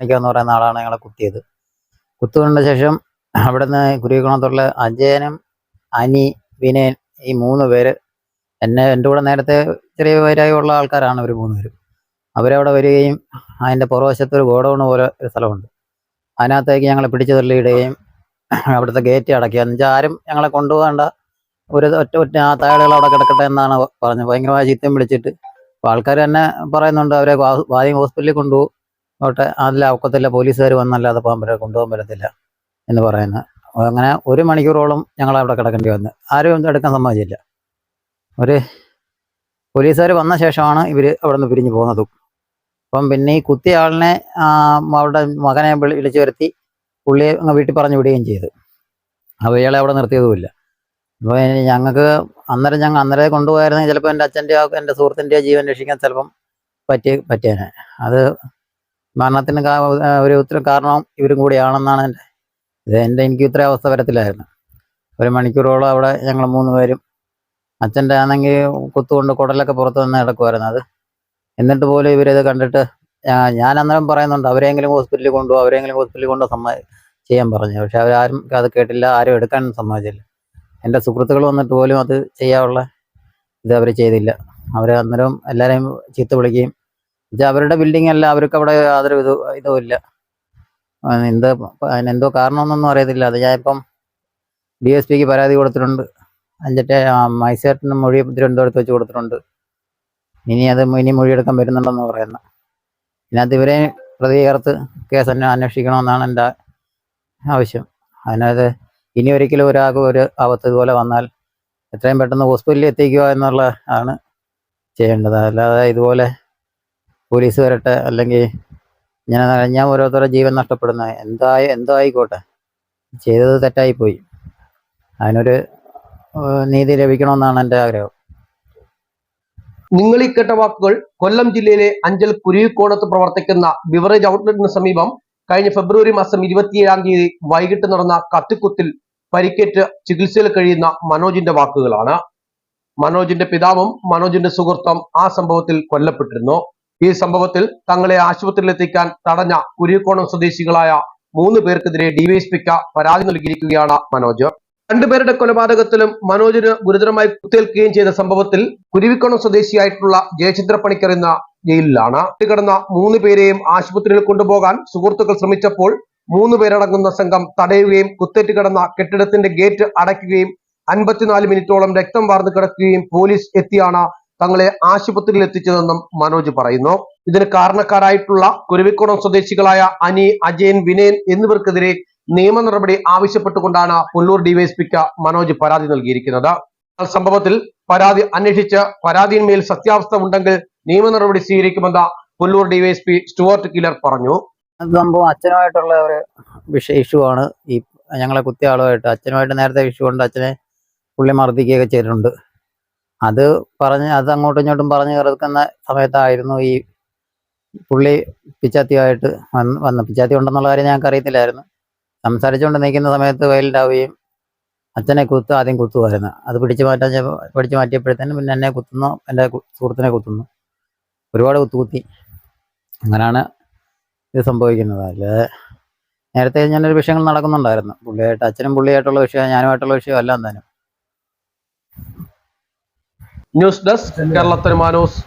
പണിക്കാന്ന് പറയുന്ന ആളാണ് ഞങ്ങളെ കുത്തിയത്. കുത്തുകൊണ്ട ശേഷം അവിടുന്ന് കുരുവിക്കുളത്തുള്ള അജയനും അനി വിനയൻ ഈ മൂന്ന് പേര് എന്നെ എന്റെ കൂടെ നേരത്തെ ചെറിയ വൈരാഗ്യമുള്ള ആൾക്കാരാണ് അവർ മൂന്ന് പേരും. അവരവിടെ വരികയും അതിന്റെ പുറവശത്ത് ഒരു ഗോഡൗൺ പോലെ ഒരു സ്ഥലമുണ്ട്. അതിനകത്തേക്ക് ഞങ്ങളെ പിടിച്ചു തള്ളിയിടുകയും അവിടുത്തെ ഗേറ്റ് അടക്കി എന്നുവെച്ചാൽ ആരും ഞങ്ങളെ കൊണ്ടുപോകേണ്ട. ഒരു ഒറ്റ ഒറ്റ ആ താഴെകൾ അവിടെ കിടക്കട്ടെ എന്നാണ് പറഞ്ഞത്. ഭയങ്കരമായ ചീത്തയും വിളിച്ചിട്ട്. അപ്പോൾ ആൾക്കാർ തന്നെ പറയുന്നുണ്ട് അവരെ വാദ്യം ഹോസ്പിറ്റലിൽ കൊണ്ടുപോകും. അവിടെ അതിൽ ഒക്കത്തില്ല പോലീസുകാർ വന്നല്ലാതെ പോകാൻ പറ്റില്ല കൊണ്ടുപോകാൻ പറ്റത്തില്ല എന്ന് പറയുന്നത് അങ്ങനെ ഒരു മണിക്കൂറോളം ഞങ്ങൾ അവിടെ കിടക്കേണ്ടി വന്നു. ആരും ഒന്നും എടുക്കാൻ സമ്മതിച്ചില്ല. ഒരു പോലീസുകാർ വന്ന ശേഷമാണ് ഇവർ അവിടെ നിന്ന് പിരിഞ്ഞു പോകുന്നതും. അപ്പം പിന്നെ ഈ കുത്തിയ ആളിനെ മകനെ വിളിച്ചു വരുത്തി പുള്ളിയെ അങ്ങ് വീട്ടിൽ പറഞ്ഞു വിടുകയും ചെയ്തു. അപ്പോൾ ഇയാളെ അവിടെ നിർത്തിയതുമില്ല. അപ്പോൾ ഞങ്ങൾക്ക് അന്നേരം ഞങ്ങൾ അന്നേരം കൊണ്ടുപോയായിരുന്നെങ്കിൽ ചിലപ്പോൾ എന്റെ അച്ഛന്റെയോ എന്റെ സുഹൃത്തിന്റെയോ ജീവൻ രക്ഷിക്കാൻ ചിലപ്പം പറ്റി പറ്റിയേനെ. അത് മരണത്തിന് ഒരു ഉത്തരം കാരണം ഇവരും കൂടിയാണെന്നാണ് എന്റെ ഇത് എന്റെ എനിക്ക് ഇത്ര അവസ്ഥ വരത്തില്ലായിരുന്നു. ഒരു മണിക്കൂറോളം അവിടെ ഞങ്ങൾ മൂന്ന് പേരും അച്ഛന്റെ ആണെങ്കിൽ കുത്തുകൊണ്ട് കുടലൊക്കെ പുറത്ത് നിന്ന് കിടക്കുമായിരുന്നു അത്. എന്നിട്ട് പോലും ഇവരിത് കണ്ടിട്ട് ഞാൻ അന്നേരം പറയുന്നുണ്ട് അവരെങ്കിലും ഹോസ്പിറ്റലിൽ കൊണ്ടുപോകും അവരെങ്കിലും ഹോസ്പിറ്റലിൽ കൊണ്ടുപോകാൻ സമ്മ ചെയ്യാൻ പറഞ്ഞു. പക്ഷെ അവരാരും അത് കേട്ടില്ല ആരും എടുക്കാൻ സമ്മതിച്ചില്ല. എന്റെ സുഹൃത്തുക്കൾ വന്നിട്ട് പോലും അത് ചെയ്യാനുള്ള ഇത് അവർ ചെയ്തില്ല. അവർ അന്നേരം എല്ലാവരെയും ചീത്ത വിളിക്കുകയും എന്നുവെച്ചാൽ അവരുടെ ബിൽഡിംഗ് അല്ല അവർക്ക് അവിടെ യാതൊരു ഇത് ഇതും ഇല്ല. എന്ത് അതിനെന്തോ കാരണമെന്നൊന്നും അറിയത്തില്ല. അത് ഞാനിപ്പം ഡി എസ് പിക്ക് പരാതി കൊടുത്തിട്ടുണ്ട്. അഞ്ചറ്റെ മൈസേട്ടിന് മൊഴി തിരുവനന്തപുരത്ത് വെച്ച് കൊടുത്തിട്ടുണ്ട്. ഇനി അത് ഇനി മൊഴിയെടുക്കാൻ വരുന്നുണ്ടെന്ന് പറയുന്നു. ഇതിനകത്ത് ഇവരെ പ്രതി ചേർത്ത് കേസ് തന്നെ അന്വേഷിക്കണമെന്നാണ് എന്റെ ആവശ്യം. അതിനകത്ത് ഇനി ഒരിക്കലും ഒരാൾക്ക് ഒരു ആപത്ത് ഇതുപോലെ വന്നാൽ എത്രയും പെട്ടെന്ന് ഹോസ്പിറ്റലിൽ എത്തിക്കുക എന്നുള്ള ആണ് ചെയ്യേണ്ടത്. അല്ലാതെ ഇതുപോലെ പോലീസ് വരട്ടെ അല്ലെങ്കിൽ ഞാൻ ഞാൻ ഓരോരുത്തരുടെ ജീവൻ നഷ്ടപ്പെടുന്ന എന്തായ എന്തോ ആയിക്കോട്ടെ ചെയ്തത് തെറ്റായിപ്പോയി. അതിനൊരു നീതി ലഭിക്കണമെന്നാണ് എന്റെ ആഗ്രഹം. നിങ്ങൾ ഈ കേട്ട വാക്കുകൾ കൊല്ലം ജില്ലയിലെ അഞ്ചൽ കുരുവിക്കോണത്ത് പ്രവർത്തിക്കുന്ന ബിവറേജ് ഔട്ട്ലെറ്റിന് സമീപം കഴിഞ്ഞ ഫെബ്രുവരി മാസം ഇരുപത്തിയേഴാം തീയതി വൈകിട്ട് നടന്ന കത്തിക്കുത്തിൽ പരിക്കേറ്റ് ചികിത്സയിൽ കഴിയുന്ന മനോജിന്റെ വാക്കുകളാണ്. മനോജിന്റെ പിതാവും മനോജിന്റെ സുഹൃത്തും ആ സംഭവത്തിൽ കൊല്ലപ്പെട്ടിരുന്നു. ഈ സംഭവത്തിൽ തങ്ങളെ ആശുപത്രിയിൽ എത്തിക്കാൻ തടഞ്ഞ കുരിയക്കോണം സ്വദേശികളായ മൂന്ന് പേർക്കെതിരെ ഡിവൈഎസ്പിക്ക് പരാതി നൽകിയിരിക്കുകയാണ് മനോജ്. രണ്ടുപേരുടെ കൊലപാതകത്തിലും മനോജിന് ഗുരുതരമായി കുത്തേൽക്കുകയും ചെയ്ത സംഭവത്തിൽ കുരുവിക്കോണം സ്വദേശിയായിട്ടുള്ള ജയചിത്ര പണിക്കർ എന്ന ജയിലിലാണ്. കിടന്ന മൂന്ന് പേരെയും ആശുപത്രിയിൽ കൊണ്ടുപോകാൻ സുഹൃത്തുക്കൾ ശ്രമിച്ചപ്പോൾ മൂന്ന് പേരടങ്ങുന്ന സംഘം തടയുകയും കുത്തേറ്റ് കിടന്ന കെട്ടിടത്തിന്റെ ഗേറ്റ് അടയ്ക്കുകയും അൻപത്തിനാല് മിനിറ്റോളം രക്തം വാർന്നു കിടക്കുകയും പോലീസ് എത്തിയാണ് തങ്ങളെ ആശുപത്രിയിൽ എത്തിച്ചതെന്നും മനോജ് പറയുന്നു. ഇതിന് കാരണക്കാരായിട്ടുള്ള കുരുവിക്കുളം സ്വദേശികളായ അനി അജയൻ വിനയൻ എന്നിവർക്കെതിരെ നിയമ നടപടി ആവശ്യപ്പെട്ടുകൊണ്ടാണ് പുല്ലൂർ ഡിവൈഎസ്പിക്ക് മനോജ് പരാതി നൽകിയിരിക്കുന്നത്. സംഭവത്തിൽ പരാതി അന്വേഷിച്ച് പരാതിയിന്മേൽ സത്യാവസ്ഥ ഉണ്ടെങ്കിൽ നിയമ നടപടി സ്വീകരിക്കുമെന്ന് പുല്ലൂർ ഡിവൈഎസ്പി സ്റ്റുവർട്ട് കിലർ പറഞ്ഞു. സംഭവം അച്ഛനുമായിട്ടുള്ള ഒരു വിഷയ ഇഷ്യൂ ആണ്. ഈ ഞങ്ങളെ കുത്തിയ ആളുമായിട്ട് അച്ഛനുമായിട്ട് നേരത്തെ ഇഷ്യൂ ഉണ്ട്. അച്ഛനെ പുള്ളി മർദ്ദിക്കുകയൊക്കെ ചെയ്തിട്ടുണ്ട്. അത് പറഞ്ഞ് അത് അങ്ങോട്ടും ഇങ്ങോട്ടും പറഞ്ഞ് കിടക്കുന്ന സമയത്തായിരുന്നു ഈ പുള്ളി പിച്ചാത്തിയായിട്ട് വന്ന് വന്ന്. പിച്ചാത്തി ഉണ്ടെന്നുള്ള കാര്യം ഞങ്ങൾക്ക് അറിയത്തില്ലായിരുന്നു. സംസാരിച്ചുകൊണ്ട് നിൽക്കുന്ന സമയത്ത് വയലുണ്ടാവുകയും അച്ഛനെ കുത്തു ആദ്യം കുത്തുമായിരുന്നു. അത് പിടിച്ചു മാറ്റാൻ പിടിച്ചു മാറ്റിയപ്പോഴത്തേനും പിന്നെ എന്നെ കുത്തുന്നു എന്റെ സുഹൃത്തിനെ കുത്തുന്നു. ഒരുപാട് കുത്തു കുത്തി. അങ്ങനെയാണ് ഇത് സംഭവിക്കുന്നത്. അല്ലാതെ നേരത്തെ ഞാനൊരു വിഷയങ്ങൾ നടക്കുന്നുണ്ടായിരുന്നു. പുള്ളിയായിട്ട് അച്ഛനും പുള്ളിയായിട്ടുള്ള വിഷയം ഞാനുമായിട്ടുള്ള വിഷയം എല്ലാം തന്നെ. ന്യൂസ് ഡെസ്ക് കേരളത്തിന് മാനോസ്.